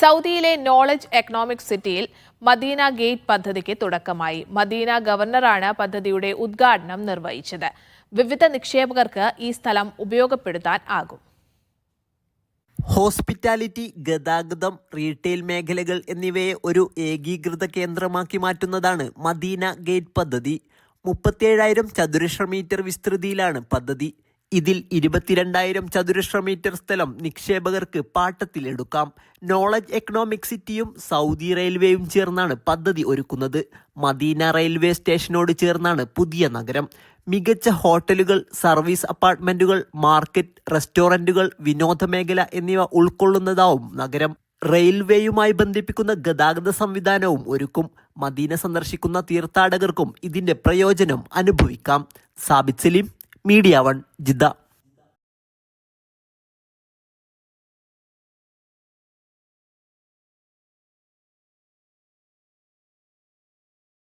സൗദിയിലെ knowledge economic സിറ്റിയിൽ Medina gate പദ്ധതിക്ക് തുടക്കമായി. മദീന ഗവർണറാണ് പദ്ധതിയുടെ ഉദ്ഘാടനം നിർവഹിച്ചത്. വിവിധ നിക്ഷേപകർക്ക് ഈ സ്ഥലം ഉപയോഗപ്പെടുത്താൻ ആകും. ഹോസ്പിറ്റാലിറ്റി ഗതാഗതം റീറ്റെയിൽ മേഖലകൾ എന്നിവയെ ഒരു ഏകീകൃത കേന്ദ്രമാക്കി മാറ്റുന്നതാണ് മദീന ഗേറ്റ് പദ്ധതി. മുപ്പത്തിയേഴായിരം ചതുരശ്ര മീറ്റർ വിസ്തൃതിയിലാണ് പദ്ധതി. ഇതിൽ ഇരുപത്തിരണ്ടായിരം ചതുരശ്ര മീറ്റർ സ്ഥലം നിക്ഷേപകർക്ക് പാട്ടത്തിലെടുക്കാം നോളജ് എക്കണോമിക് സിറ്റിയും സൗദി റെയിൽവേയും ചേർന്നാണ് പദ്ധതി ഒരുക്കുന്നത്. മദീന റെയിൽവേ സ്റ്റേഷനോട് ചേർന്നാണ് പുതിയ നഗരം. മികച്ച ഹോട്ടലുകൾ സർവീസ് അപ്പാർട്ട്മെന്റുകൾ മാർക്കറ്റ് റെസ്റ്റോറന്റുകൾ വിനോദമേഖല എന്നിവ ഉൾക്കൊള്ളുന്നതാവും നഗരം. റെയിൽവേയുമായി ബന്ധിപ്പിക്കുന്ന ഗതാഗത സംവിധാനവും ഒരുക്കും. മദീന സന്ദർശിക്കുന്ന തീർത്ഥാടകർക്കും ഇതിന്റെ പ്രയോജനം അനുഭവിക്കാം. Sabith Saleem Media One Jeddah.